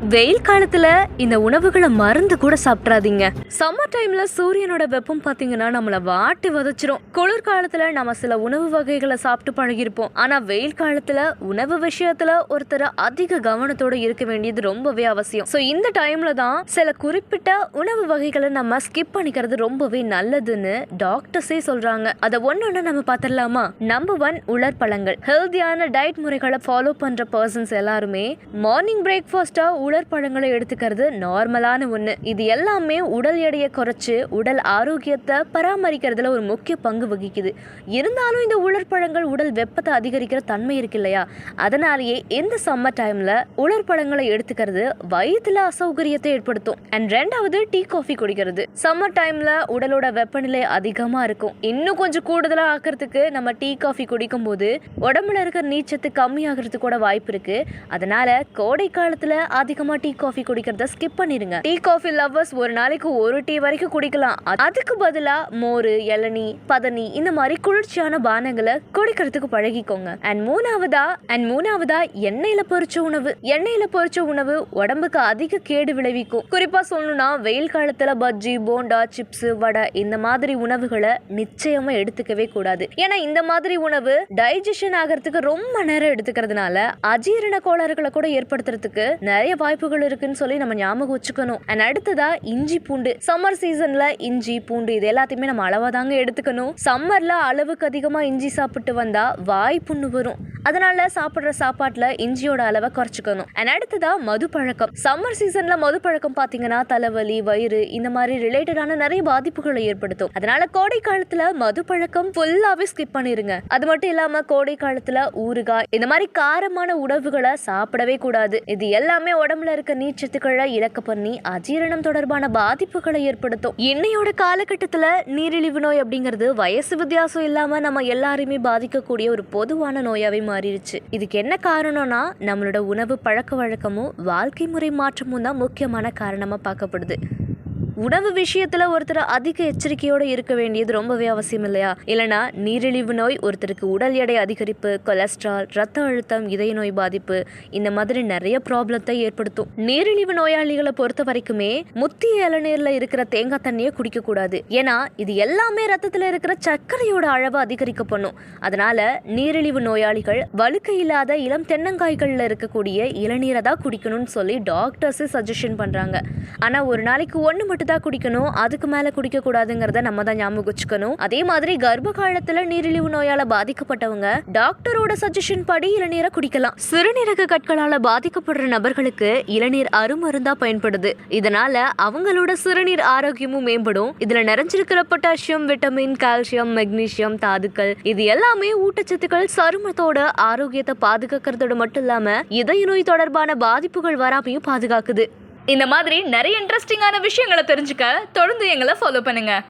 வெயில் காலத்துல இந்த உணவுகளை மருந்து கூட சாப்பிட்றாதீங்க. சம்மர் டைம்ல சூரியனோட வெப்பம் பாத்தீங்கன்னா நம்மள வாட்டி வதச்சிரும். குளிர் காலத்துல நம்ம சில உணவு வகைகளை சாப்பிட்டு பழகிருப்போம் ஆனா வெயில் காலத்துல உணவு விஷயத்துல ஒருத்தர் அதிக கவனத்தோட இருக்க வேண்டியது ரொம்பவே அவசியம். சோ இந்த டைம்ல தான் சில குறிப்பிட்ட உணவு வகைகளை நம்ம ஸ்கிப் பண்ணிக்கிறது ரொம்பவே நல்லதுன்னு டாக்டர்ஸே சொல்றாங்க. அதை ஒன்னொன்னு நம்ம பார்த்துடலாமா நம்பர் ஒன் உலர் பழங்கள். ஹெல்தியான டயட் முறைகளை ஃபாலோ பண்ற பர்சன்ஸ் எல்லாருமே மார்னிங் பிரேக்ஃபாஸ்டா உலர்பழங்களை எடுத்துக்கிறது நார்மலான ஒன்று இது எல்லாமே உடல் எடையை குறைச்சி உடல் ஆரோக்கியத்தை பராமரிக்கிறதுல ஒரு முக்கிய பங்கு வகிக்குது. இருந்தாலும் இந்த உலர்பழங்கள் உடல் வெப்பத்தை அதிகரிக்கிற தன்மை இருக்கு இல்லையா? அதனாலேயே இந்த சம்மர் டைம்ல உலர்பழங்களை எடுத்துக்கிறது வயிற்றுல அசௌகரியத்தை ஏற்படுத்தும். அண்ட் ரெண்டாவது டீ காஃபி குடிக்கிறது. சம்மர் டைம்ல உடலோட வெப்பநிலை அதிகமா இருக்கும். இன்னும் கொஞ்சம் கூடுதலாக ஆக்கிறதுக்கு நம்ம டீ காஃபி குடிக்கும் போது உடம்புல இருக்கிற நீச்சத்து கம்மியாகிறதுக்கு கூட வாய்ப்பு இருக்கு. அதனால கோடை காலத்துல அதிகமா டீ காஃபி குடிக்கிறத ஸ்கிப் பண்ணிருங்க. டீ காஃபி லவ்வர்ஸ் ஒரு நாளைக்கு ஒரு டீ வரைக்கும் குடிக்கலாம். அதுக்கு பதிலா மோர் இளநீ பதனி இந்த மாதிரி குளிர்ச்சியான பானங்களை குடிக்கிறதுக்கு பழகிக்கோங்க. அண்ட் மூணாவதா அண்ட் மூணாவதா எண்ணெயில பொரிச்ச உணவு. எண்ணெயில பொரிச்ச உணவு உடம்புக்கு அதிக கேடு விளைவிக்கும். குறிப்பா சொல்லணும்னா வெயில் காலத்துல பஜ்ஜி போண்டா சிப்ஸ் வடை இந்த மாதிரி உணவுகளை நிச்சயமா எடுத்துக்கவே கூடாது. ஏன்னா இந்த மாதிரி உணவு டைஜஷன் ஆகிறதுக்கு ரொம்ப நேரம் எடுத்துக்கிறதுனால அஜீரண கோளாறுகளை கூட ஏற்படுத்துறதுக்கு நிறைய வாய்ப்புகள் இருக்குன்னு சொல்லி நம்ம ஞாபகம் வச்சுக்கணும். அண்ட் அடுத்ததா இஞ்சி பூண்டு. சம்மர் சீசன்ல இஞ்சி பூண்டு இது எல்லாத்தையுமே நம்ம அளவா தாங்க எடுத்துக்கணும் சம்மர்ல அளவுக்கு அதிகமா இஞ்சி சாப்பிட்டு வந்தா வாய் புண்ணு வரும். அதனால சாப்பிடுற சாப்பாட்டுல இஞ்சியோட அளவை குறைச்சிக்கணும். அண்ட் அடுத்ததா மது பழக்கம் சம்மர் சீசன்ல மது பழக்கம் பாத்தீங்கன்னா தலைவலி வயிறு இந்த மாதிரி ரிலேட்டடான நிறைய பாதிப்புகளை ஏற்படுத்தும். அதனால கோடை காலத்துல மது பழக்கம் ஃபுல்லாவே ஸ்கிப் பண்ணிருங்க. அது மட்டும் இல்லாம கோடை காலத்துல ஊறுகாய் இந்த மாதிரி காரமான உணவுகளை சாப்பிடவே கூடாது. இது எல்லாமே உடம்பு உடம்புல இருக்க நீர்ச்சத்துக்களை இழக்க பண்ணி அஜீரணம் தொடர்பான பாதிப்புகளை ஏற்படுத்தும். இன்னையோட காலகட்டத்தில் நீரிழிவு நோய் அப்படிங்கிறது வயசு வித்தியாசம் இல்லாம நம்ம எல்லாருமே பாதிக்கக்கூடிய ஒரு பொதுவான நோயாவே மாறிடுச்சு இதுக்கு என்ன காரணம்னா நம்மளோட உணவு பழக்க வழக்கமும் வாழ்க்கை முறை மாற்றமும் தான் முக்கியமான காரணமா பார்க்கப்படுது. உணவு விஷயத்துல ஒருத்தர் அதிக எச்சரிக்கையோட இருக்க வேண்டியது ரொம்பவே அவசியம் இல்லையா? இல்லனா நீரிழிவு நோய் ஒருத்தருக்கு உடல் எடை அதிகரிப்பு கொலஸ்ட்ரால் ரத்த அழுத்தம் இதய நோய் பாதிப்பு இந்த மாதிரி நிறைய ப்ராப்ளத்தை ஏற்படுத்தும். நீரிழிவு நோயாளிகளை பொறுத்த வரைக்குமே முத்திய இளநீர்ல இருக்கிற தேங்காய் தண்ணியை குடிக்க கூடாது. ஏன்னா இது எல்லாமே ரத்தத்துல இருக்கிற சர்க்கரையோட அளவை அதிகரிக்க பண்ணும். அதனால நீரிழிவு நோயாளிகள் வழுக்க இல்லாத இளம் தென்னங்காய்கள்ல இருக்கக்கூடிய இளநீரை தான் குடிக்கணும்னு சொல்லி டாக்டர்ஸ் சஜஷன் பண்றாங்க. ஆனா ஒரு நாளைக்கு ஒன்று மட்டும் தான் குடிக்கணும் அதுக்கு மேலே குடிக்கக்கூடாதுங்கிறத நம்ம தான் ஞாபகம் வச்சுக்கணும். அதே மாதிரி கர்ப்ப காலத்தில் நீரிழிவு நோயால் பாதிக்கப்பட்டவங்க டாக்டரோட சஜஷன் படி இளநீரை குடிக்கலாம். சிறுநீரக கற்களால் பாதிக்கப்படுற நபர்களுக்கு இளநீர் அருமருந்தா பயன்படுது. இதனால அவங்களோட சிறுநீர் ஆரோக்கியமும் மேம்படும். இதுல நிறைஞ்சிருக்கிற பொட்டாசியம் விட்டமின் கால்சியம் மெக்னீசியம் தாதுக்கள் இது எல்லாமே ஊட்டச்சத்துக்கள் சருமத்தோட ஆரோக்கியத்தை பாதுகாக்கிறதோட மட்டும் இல்லாம இதய நோய் தொடர்பான பாதிப்புகள் வராமையும் பாதுகாக்குது. இந்த மாதிரி நிறைய இன்ட்ரெஸ்டிங்கான விஷயங்களை தெரிஞ்சுக்க தொடர்ந்து எங்களை ஃபாலோ பண்ணுங்கள்